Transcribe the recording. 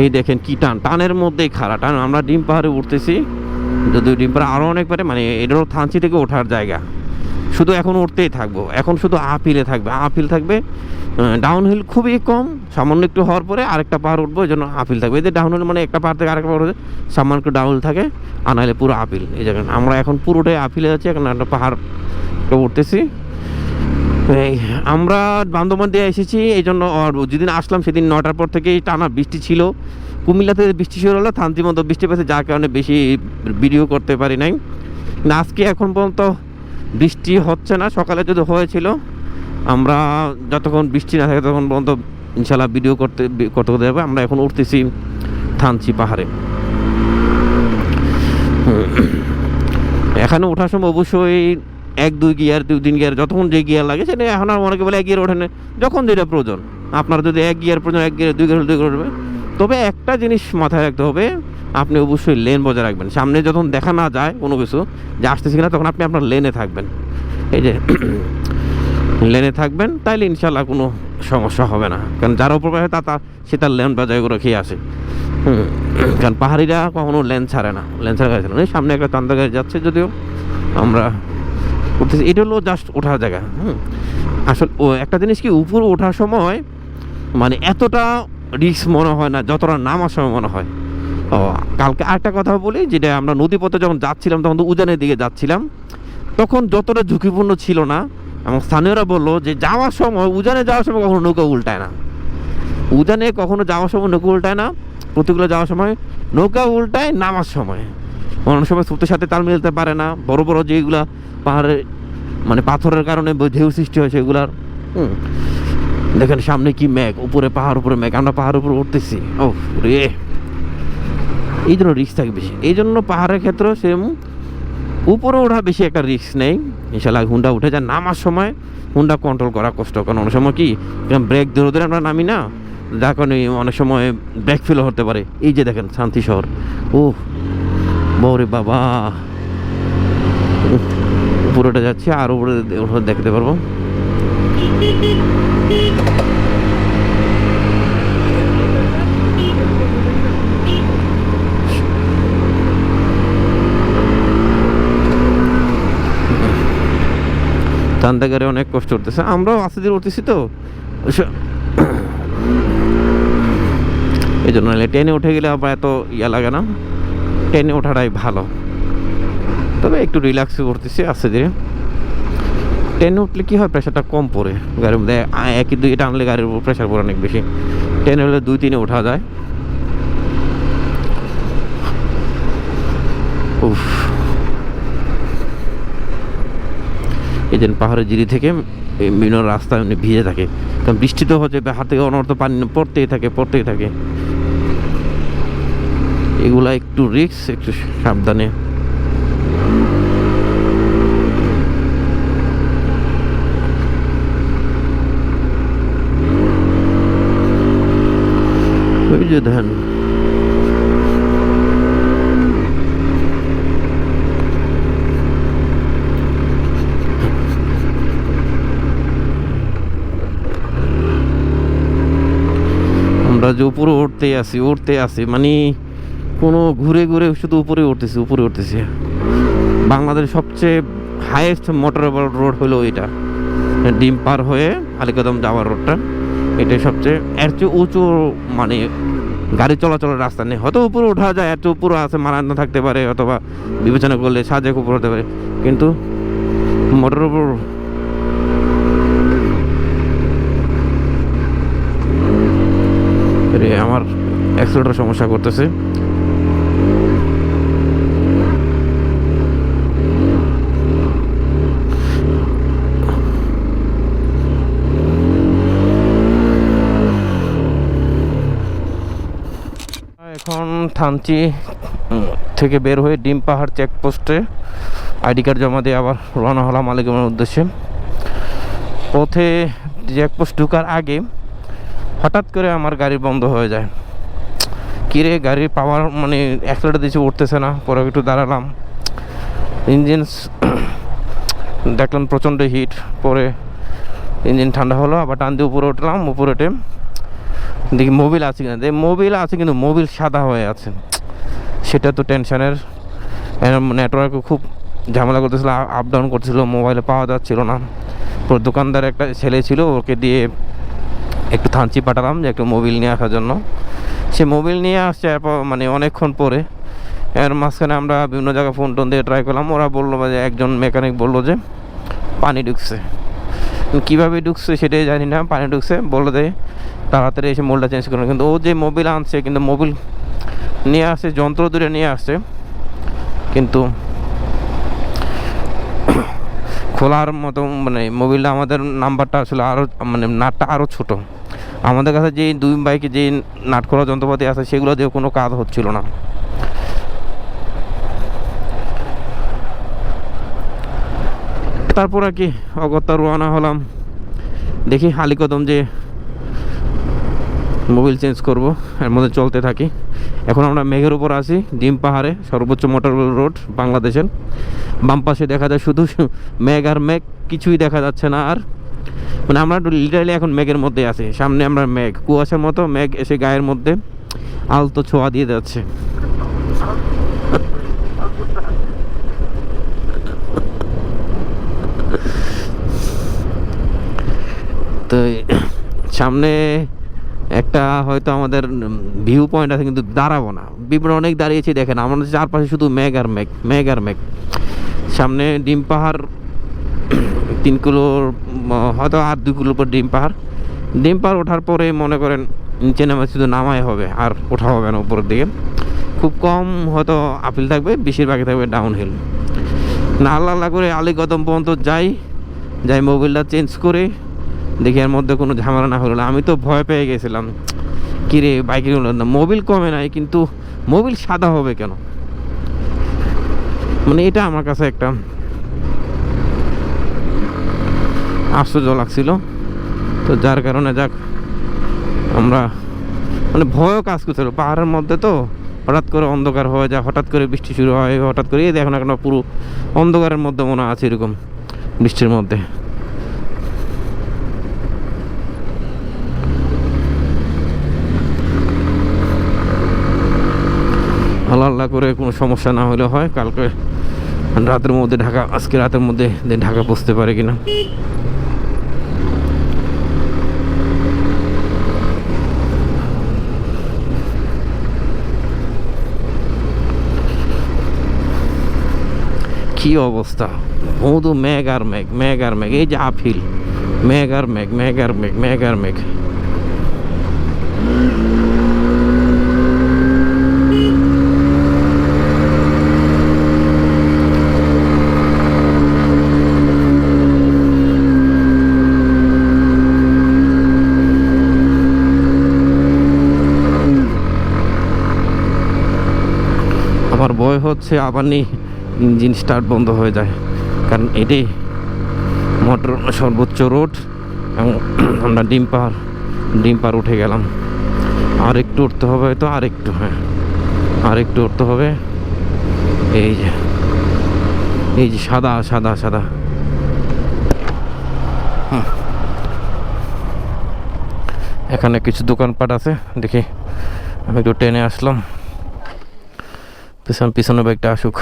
এই দেখেন কি টান, টানের মধ্যেই খাড়া টান। আমরা ডিম পাহাড়ে উঠতেছি যদি ডিম পাহাড়ে আরও অনেক পারে মানে এটারও থানচি থেকে ওঠার জায়গা। শুধু এখন উঠতেই থাকব, এখন শুধু আপিলে থাকবে। আপিল থাকবে ডাউন হিল খুবই কম, সামান্য একটু হওয়ার পরে আরেকটা পাহাড় উঠবো, এই জন্য আপিল থাকবে। এদের ডাউন হিল মানে একটা পাহাড় থেকে আরেকটা পাহাড় সামান্য একটু ডাউন থাকে, আর নাহলে পুরো আপিল। এই জায়গায় আমরা এখন পুরোটাই আপিলে আছি, এখন একটা পাহাড় উঠতেছি। এই আমরা বান্দরবান দিয়ে এসেছি, এই জন্য যেদিন আসলাম সেদিন নটার পর থেকেই টানা বৃষ্টি ছিল। কুমিল্লাতে বৃষ্টি শুরু হলো, থানচি মতো বৃষ্টি পেয়েছে যার কারণে বেশি ভিডিও করতে পারি নাই। আজকে এখন পর্যন্ত বৃষ্টি হচ্ছে না, সকালে যদি হয়েছিল, আমরা যতক্ষণ বৃষ্টি না থাকে তখন পর্যন্ত ইনশাল্লাহ ভিডিও করতে করতে করতে যাবে। আমরা এখন উঠতেছি থানচি পাহাড়ে। এখানে ওঠার সময় অবশ্যই এক, দুই গিয়ার দুই তিন গিয়ার, যতক্ষণ যে গিয়ার লাগে সেটা এখন আর অনেকে বলে এক গিয়ার ওঠেন। যখন যেটা প্রয়োজন। আপনার যদি এক গিয়ার প্রয়োজন, এক গিয়ার, দুই গিয়ার দুই গিয়ার উঠবে। তবে একটা জিনিস মাথায় রাখতে হবে, আপনি অবশ্যই লেন বজায় রাখবেন। সামনে যখন দেখা না যায় কোনো কিছু, যে আসতেছি কিনা তখন আপনি আপনার লেনে থাকবেন। এই যে লেনে থাকবেন, তাইলে ইনশাল্লাহ কোনো সমস্যা হবে না। কারণ যার উপর হয় তা সে তার লেন বজায় করে খেয়ে আসে। কারণ পাহাড়িরা কখনো লেন ছাড়ে না। লেন ছাড়া গাড়ি ছাড়ে না। সামনে একটা চান্দা গাড়ি যাচ্ছে যদিও। আমরা উঠতেছি। এটা হলো জাস্ট ওঠার জায়গা, হুম? আসলে একটা জিনিস কি, উপরে ওঠার সময় মানে এতটা রিস্ক মনে হয় না, যতটা নামার সময় মনে হয়। ও, কালকে আরেকটা কথা বলি, যেটা আমরা নদীপথে যখন যাচ্ছিলাম, তখন তো উজানের দিকে যাচ্ছিলাম, তখন যতটা ঝুঁকিপূর্ণ ছিল না, এবং স্থানীয়রা বলল যে যাওয়ার সময়, উজানে যাওয়ার সময় কখনো নৌকা উল্টায় না। উজানে কখনো যাওয়ার সময় নৌকা উল্টায় না প্রতিগুলো যাওয়ার সময় নৌকা উল্টায়, নামার সময়। অনেক সময় স্রোতের সাথে তাল মিলতে পারে না, বড় বড় যেগুলা পাহাড়ে মানে পাথরের কারণে ঢেউ সৃষ্টি হয় সেগুলার। হুম। দেখেন সামনে কি মেঘ, উপরে পাহাড়, উপরে মেঘ, আমরা পাহাড়ের উপরে উঠতেছি। ও, রে। এই জন্য রিস্ক থাকে বেশি। এই জন্য পাহাড়ের ক্ষেত্রে সেম উপরে ওঠা বেশি একটা রিস্ক নেই। ইনশাল্লাহ হুন্ডা উঠে যায়। নামার সময় হুন্ডা কন্ট্রোল করা কষ্ট। কারণ অনেক সময় কি ব্রেক ধরে ধরে আমরা নামি না, যার কারণে অনেক সময় ব্রেক ফেল হতে পারে। এই যে দেখেন শান্তি শহর। ও বৌরে বাবা। উপরেটা যাচ্ছে, আর উপরে দেখতে পারব। চান্দাগারে অনেক কষ্ট করতেছে। আমরাও আস্তে উঠতেছি তো। এই জন্য ট্রেনে উঠে গেলে আবার এত ইয়া লাগে না। ট্রেনে ওঠাটাই ভালো। তবে একটু রিল্যাক্স করতেছি আস্তে ধীরে ট্রেনে উঠলে কী হয়? প্রেশারটা কম পড়ে। গাড়ির মধ্যে একই দুই, এটা আনলে গাড়ির উপর প্রেশার পড়ে অনেক বেশি। ট্রেনে হলে দুই, তিনে ওঠা যায়। উফ। এই যে পাহাড়ের জিরি থেকে বিভিন্ন রাস্তা এমনি ভিজে থাকে। কারণ বৃষ্টি তো হচ্ছে হাত থেকে অনর্থ পানি পড়তেই থাকে পড়তেই থাকে। এগুলা একটু রিক্স একটু সাবধানে। যে ধান। আমরা যে উপরে উঠতে আসি উঠতে আসি মানে কোনো ঘুরে ঘুরে শুধু উপরে উঠতেছি উপরে উঠতেছি। বাংলাদেশের সবচেয়ে হাইয়েস্ট মোটরেবল রোড হলো এটা। ডিম পার হয়ে আলিকদম যাওয়ার রোডটা এটাই সবচেয়ে, এর চেয়ে উঁচু মানে গাড়ি চলাচলের রাস্তা নেই। হয়তো উপরে উঠা যায়, এত উপরে আছে মারান্ন থাকতে পারে, অথবা বিবেচনা করলে সাজেক উপর হতে পারে। কিন্তু মোটর উপর আমার অ্যাক্সিডেন্টের সমস্যা করতেছে। এখন থানচি থেকে বের হয়ে ডিম পাহাড় চেকপোস্টে আইডি কার্ড জমা দিয়ে আবার রওনা হলাম মালিকের উদ্দেশ্যে। পথে চেকপোস্ট ঢুকার আগে হঠাৎ করে আমার গাড়ি বন্ধ হয়ে যায়। কিরে গাড়ির পাওয়ার মানে অ্যাক্সিলেটার দিয়েছে উঠতেছে না, পরে একটু দাঁড়ালাম। ইঞ্জিন দেখলাম প্রচণ্ড হিট পরে ইঞ্জিন ঠান্ডা হলো, আবার টান দিয়ে উপরে উঠলাম, উপরে উঠে দেখি মোবিল আছে কিনা। দেখি মোবিল আছে কিন্তু মোবিল সাদা হয়ে আছে। সেটা তো টেনশনের। নেটওয়ার্কও খুব ঝামেলা করতেছিল আপ ডাউন করতেছিল মোবাইলে পাওয়া যাচ্ছিল না। পুরো দোকানদার একটা ছেলে ছিল, ওকে দিয়ে একটু থানচি পাঠালাম যে একটু মোবিল নিয়ে আসার জন্য। সে মোবিল নিয়ে আসছে মানে অনেকক্ষণ পরে। এর মাঝখানে আমরা বিভিন্ন জায়গায় ফোন টোন দিয়ে ট্রাই করলাম। ওরা বলল যে একজন মেকানিক বলল যে, পানি ঢুকছে। কীভাবে ঢুকছে সেটাই জানি না, পানি ঢুকছে। বলল যে তাড়াতাড়ি এসে মোলটা চেঞ্জ করুন। কিন্তু ও যে মোবিল আনছে, কিন্তু মোবিল নিয়ে আসছে, যন্ত্র দূরে নিয়ে আসছে, কিন্তু খোলার মতো মানে মোবিলটা আমাদের নাম্বারটা আসলে আরও মানে নাটটা আরও ছোট। আমাদের কাছে যে দুই বাইকে যে নাট খোলা যন্ত্রপাতি আছে, সেগুলো দিয়ে কোনো কাজ হচ্ছিল না। তারপর আর কি, অগত্যা রওনা হলাম। দেখি হালিকদম যে মোবিল চেঞ্জ করব, এর মধ্যে চলতে থাকি। এখন আমরা মেঘের উপর আছি, ডিম পাহাড়ে, সর্বোচ্চ মোটর রোড বাংলাদেশের। বাম পাশে দেখা যায় শুধু মেঘ আর মেঘ, কিছুই দেখা যাচ্ছে না আর। মানে আমরা লিটারালি এখন মেঘের মধ্যে আছি, সামনে আমরা মেঘ, কুয়াশার মতো মেঘ এসে গায়ের মধ্যে আলতো ছোঁয়া দিয়ে যাচ্ছে। তো সামনে একটা হয়তো আমাদের ভিউ পয়েন্ট আছে কিন্তু দাঁড়াবো না। বিভিন্ন অনেক দাঁড়িয়েছি, দেখেন আমাদের চারপাশে শুধু মেঘ আর মেঘ মেঘ আর মেঘ। সামনে ডিম পাহাড়, তিন কিলোর হয়তো আর দুই কিলোর পর ডিম পাহাড়। ডিম পাহাড় ওঠার পরে মনে করেন নিচে নামে, শুধু নামাই হবে, আর ওঠা হবে না উপরের দিকে। খুব কম হয়তো আপিল থাকবে, বেশিরভাগই থাকবে ডাউন হিল না আল্লাহ করে আলিকদম পর্যন্ত যাই যাই মোবাইলটা চেঞ্জ করে দেখি এর মধ্যে কোনো ঝামেলা না হলো না। আমি তো ভয় পেয়ে গেছিলাম। কিরে বাইকের মোবিল কমে নাই, কিন্তু মোবিল সাদা হবে কেন? মানে এটা আমার কাছে একটা আশ্চর্য লাগছিল। তো যার কারণে যাক, আমরা মানে ভয়ও কাজ করছিল। পাহাড়ের মধ্যে তো হঠাৎ করে অন্ধকার হয়ে যায়, হঠাৎ করে বৃষ্টি শুরু হয়, হঠাৎ করে দেখো না কেন পুরো অন্ধকারের মধ্যে মনে আছে এরকম বৃষ্টির মধ্যে। আল্লাহ করে কোনো সমস্যা না হলে হয়। কালকে রাতের মধ্যে ঢাকা, আজকে রাতের মধ্যে ঢাকা পৌঁছতে পারে কিনা। কি অবস্থা? শুধু মেঘ আর মেঘ মেঘ আর মেঘ, এই যে আফিল। মেঘ আর মেঘ মেঘ আর মেঘ মেঘ আর মেঘ। আমার ভয় হচ্ছে আবার নি ইঞ্জিন স্টার্ট বন্ধ হয়ে যায়। কারণ এটি মোটর সর্বোচ্চ রোড এবং আমরা ডিম পাহাড় ডিম পাহাড় উঠে গেলাম। আর একটু উঠতে হবে হয়তো আর একটু হ্যাঁ। আর একটু উঠতে হবে। এই যে এই যে সাদা সাদা সাদা। এখানে কিছু দোকানপাট আছে, দেখি। আমি একটু ট্রেনে আসলাম। পিছন পিছনে বাইকটা আসুক।